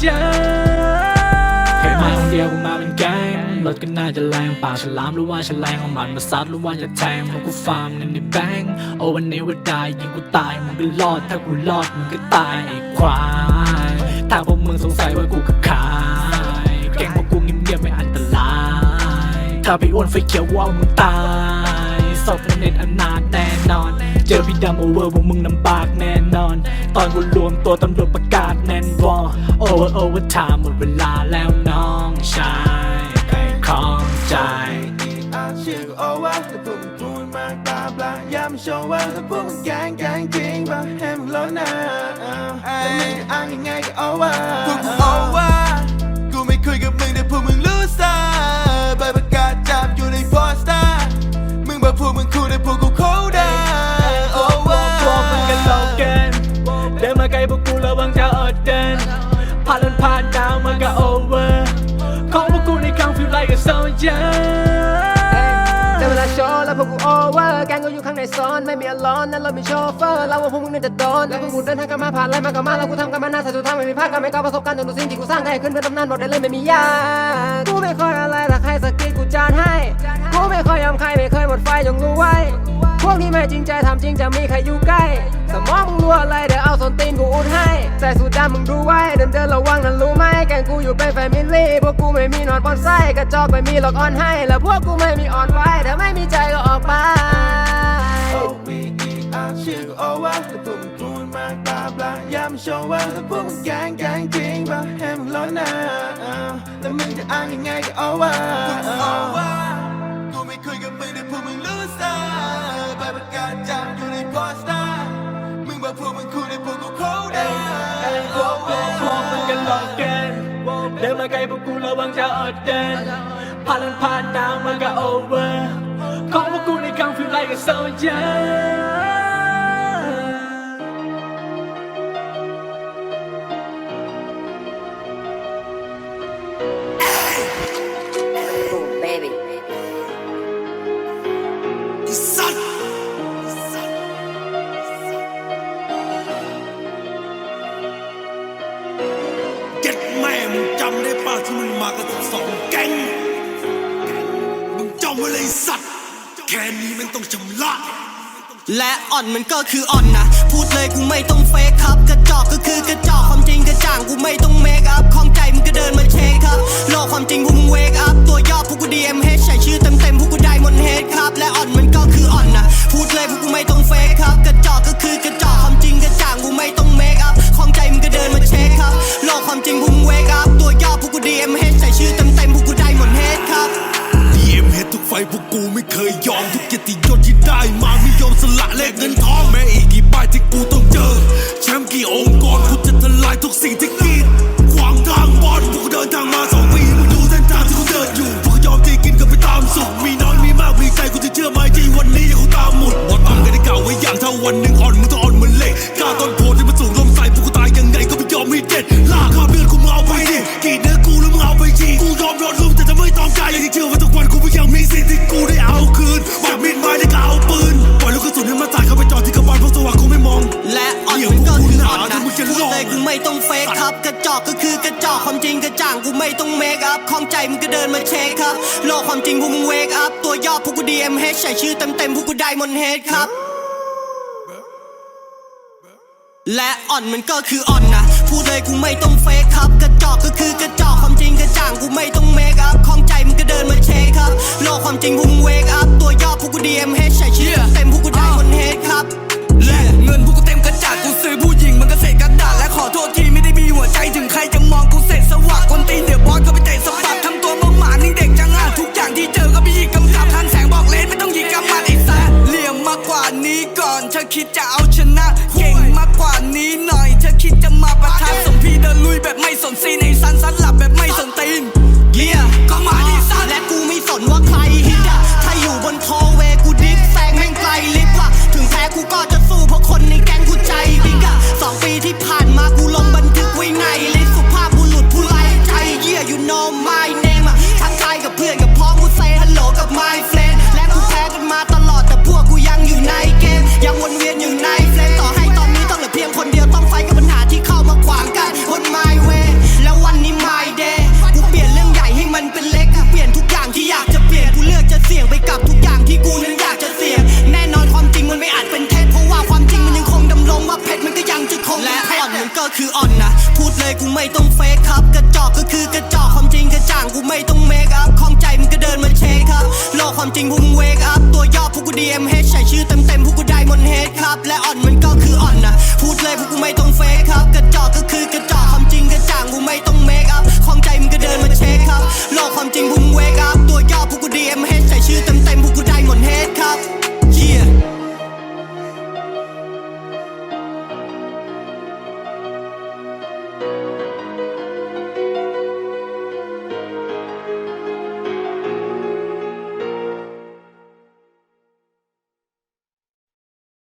like a soldier เคยมาคนเดียวกูมาเป็นแก๊งรถก็น่าจะแรงปากฉลามหรือว่าฉลงเอามันมาซัดหรือว่าจะแทงพวกกูฟาร์มเงินในแบงก์โอ้วันนี้ว่าได้ยิงกูตายมึงก็รอดถ้ากูรอดมึงก็ตายไอ้ควายถ้าพวกมึงสงสัยว่ากูก็ขายเก่งพวกกูเงียบๆไม่อันตรายถ้าพี่อ้วนไฟเขียวว่ามึงตายศพมันเน็ตอนาถแน่นอน เจอพี่ดำโอเวอร์พวกมึงลำบากแน่นอน ตอนกูรวมตัวตำรวจประกาศแน่นวอโอเวอร์โอเวอร์ไทม์หมดเวลาแล้วน้องชายไก่ของใจอาเชื่อกูเอาว่าแต่พวกมึงพูดมากบลาบลาอย่ามโชว์ว่าแต่พวกมึงแกงแกงจริงป่ะให้มึงร้อนนะแต่มึงจะอ้างยังไงก็เอาว่าพวกกูเอา ผ่านลนผ่านหนาวมันก็โอเวอร์ของพวกกูในครั้ง feel like a soldier แต่เวลาโชว์แล้วพวกกูโอเวอร์แกงก็อยู่ข้างในโซนไม่มีอลอนนั่นเรามีโชเฟอร์เราว่าพวกมึงเนี่ยจะโดนแล้วพวกกูเดินทางกันมาผ่านอะไรมาก็มาแล้วกูทำกันมาหน้าสุดทางไม่มีพลาดกันไม่ก้าวประสบการณ์จนตัวสิ่งที่กูสร้างให้ขึ้นเป็นตำนานบอกได้เลยไม่มียากกูไม่ค่อยอะไรถ้าใครสะกิดกูจานให้กูไม่ค่อยยอมใครไม่เคยหมดไฟจงรู้ไว้พวกนี้ไม่จริงใจทำจริงจะมีใครอยู่ใกล้สมองมึงรู้อะไรเดี๋ยวเอาสนตี มึงดูไว้เดินเดินระวังนั่นรู้ไหมแกงกูอยู่เป็นแฟมิลี่พวกกูไม่มีนอนบอนไส้กระจอกไม่มีหลอกออนให้ แล้วพวกกูไม่มีอ่อนไหวถ้าไม่มีใจก็ออกไปชื่อกูเอว่าแต่พวกมึงพูดมากบลาบลาอย่ามโชว์ว่าแต่พวกมึงแกงแกงจริงป่ะให้มึงร้อนนะแล้วมึงจะอ้างยังไงก็เอว่าพวกกูเอวากูไม่คุยกับมึงแต่พวกมึงรู้ซะใบประกาศจับอยู่ใน ดินมาไกลพวกกูระวังจะอดเดินผ่านลนผ่านหนาวมันก็โอเวอร์ของพวกกูในกลาง feel like a soldier Boom, กันสิบสองแก๊งมึงจำไว้เลยสัตว์ แค่นี้มันต้องชำระและอ่อนมันก็คืออ่อนนะ พูดเลยกูไม่ต้องเฟกครับ กระจอกก็คือกระจอกความจริงกระจ่างกูไม่ต้องเมคอัพของใจมึงก็เดินมาเช็คครับ โลกความจริงพวกมึงเวกอัพตัวย่อพวกกูดีเอ็ม มาไม่ยอมสละแลกเงินทองแม้อีกกี่ป้ายที่กูต้องเจอ แชมป์กี่องค์กรกูจะทลายทุกสิ่งที่กีดขวางทางบอลพวกกูเดินทางมาสองปีมึงดูเส้นทางที่กูเดินอยู่พวกกูยอมที่กินกันไปตามสุขมีน้อยมีมากมีใจกูจะเชื่อไหมที่วันนี้กูตามหมุดบอลตั้งกันได้กล่าวไว้อย่างถ้าวันหนึ่งอ่อนมึงต้องอ่อนเหมือนเหล็กกล้าต้นโพที่มันสูงลมใส่พวกกูตายยังไงก็ไม่ยอมให้เด็ดลากข้าเลือดกูมึงเอาไปดิกีดเนื้อกูแล้วมึงเอาไปทีกูยอมรอดลุ่มแต่จะไม่ต้องใจที่เชื่อว่าทุกวันกูไม่ยังมีสิทธิ์ที่กูได้เอา พูดเลยกูไม่ต้องเฟกครับ กระจอกก็คือกระจอกความจริงกระจ่างกูไม่ต้องเมคอัพของใจมึงก็เดินมาเช็คครับ โลกความจริงพวกมึงเวกอัพตัวย่อพวกกู DMH ใส่ชื่อเต็มเต็มพวกกูไดมอนเฮดครับ และอ่อนมันก็คืออ่อนนะพูดเลยกูไม่ต้องเฟกครับ กระจอกก็คือกระจอกความจริงกระจ่างกูไม่ต้องเมคอัพของใจมึงก็เดินมาเช็คครับ โลกความจริงพวกมึงเวกอัพตัวย่อพวกกู DMH ใส่ชื่อเต็ม เอาชนะ เก่งมากกว่านี้หน่อย เธอคิดจะมาประทานสมพี่เดินลุยแบบไม่สนซีนไอ้สันสันหลับแบบไม่สนตีนเยี่ยก็มาดิสัตว์และกูไม่สนว่าใครฮิตอะถ้าอยู่บนโทเว ความจริงพุ่งเวกอัพตัวย่อพวกกู DMH ใส่ชื่อเต็มเต็มพวกกูได้มนเฮดครับ และอ่อนมันก็คืออ่อนนะพูดเลยพวกกูไม่ต้องเฟกครับ กระจอกก็คือกระจอก